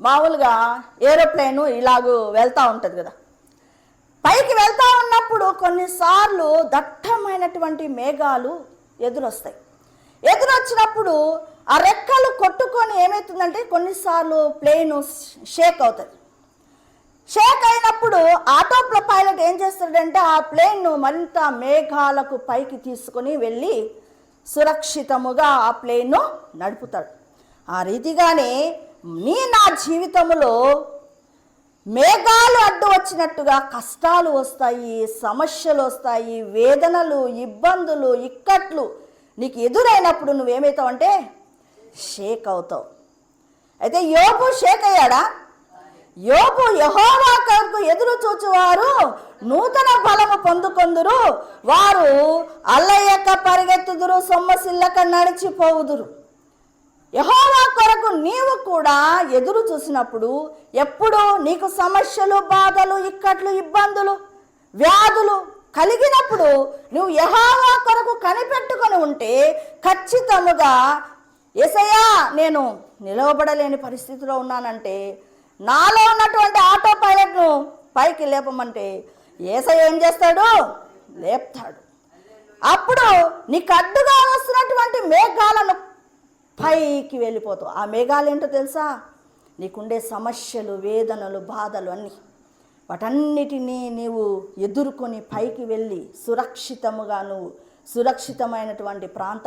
మామూలుగా ఏరోప్లేను ఇలాగూ వెళ్తూ ఉంటుంది కదా. పైకి వెళ్తూ ఉన్నప్పుడు కొన్నిసార్లు దట్టమైనటువంటి మేఘాలు ఎదురొస్తాయి. ఎదురొచ్చినప్పుడు ఆ రెక్కలు కొట్టుకొని ఏమవుతుందంటే కొన్నిసార్లు ప్లేన్ షేక్ అవుతుంది. షేక్ అయినప్పుడు ఆటో పైలట్ ఏం చేస్తాడంటే ఆ ప్లేన్ను మరింత మేఘాలకు పైకి తీసుకొని వెళ్ళి సురక్షితముగా ఆ ప్లేన్ను నడుపుతాడు. ఆ రీతిగానే నీ నా జీవితంలో మేఘాలు అడ్డు వచ్చినట్టుగా కష్టాలు వస్తాయి సమస్యలు వస్తాయి వేదనలు ఇబ్బందులు ఇక్కట్లు నీకు ఎదురైనప్పుడు నువ్వేమవుతావు అంటే షేక్ అవుతావు. అయితే యోపు షేక్ అయ్యాడా? యోపు యహోవా కొరకు ఎదురు చూచువారు నూతన బలము పొందుకొందురు వారు అల్లయ్యక పరిగెత్తుదురు సొమ్మసిల్లక నడిచిపోవుదురు. యహోవా కొరకు నీవు కూడా ఎదురు చూసినప్పుడు ఎప్పుడు నీకు సమస్యలు బాధలు ఇక్కట్లు ఇబ్బందులు వ్యాధులు కలిగినప్పుడు నువ్వు యహోవా కొరకు కనిపెట్టుకొని ఉంటే ఖచ్చితముగా ఎసయా నేను నిలవబడలేని పరిస్థితిలో ఉన్నానంటే నాలో ఉన్నటువంటి ఆటో పైలట్ను పైకి లేపమంటే ఏసయ్య ఏం చేస్తాడు? లేపుతాడు. అప్పుడు నీకు అడ్డుగా వస్తున్నటువంటి మేఘాలను పైకి వెళ్ళిపోతావు. ఆ మేఘాలు ఏంటో తెలుసా? నీకుండే సమస్యలు వేదనలు బాధలు అన్నీ. వాటన్నిటినీ నీవు ఎదుర్కొని పైకి వెళ్ళి సురక్షితముగా నువ్వు సురక్షితమైనటువంటి ప్రాంతా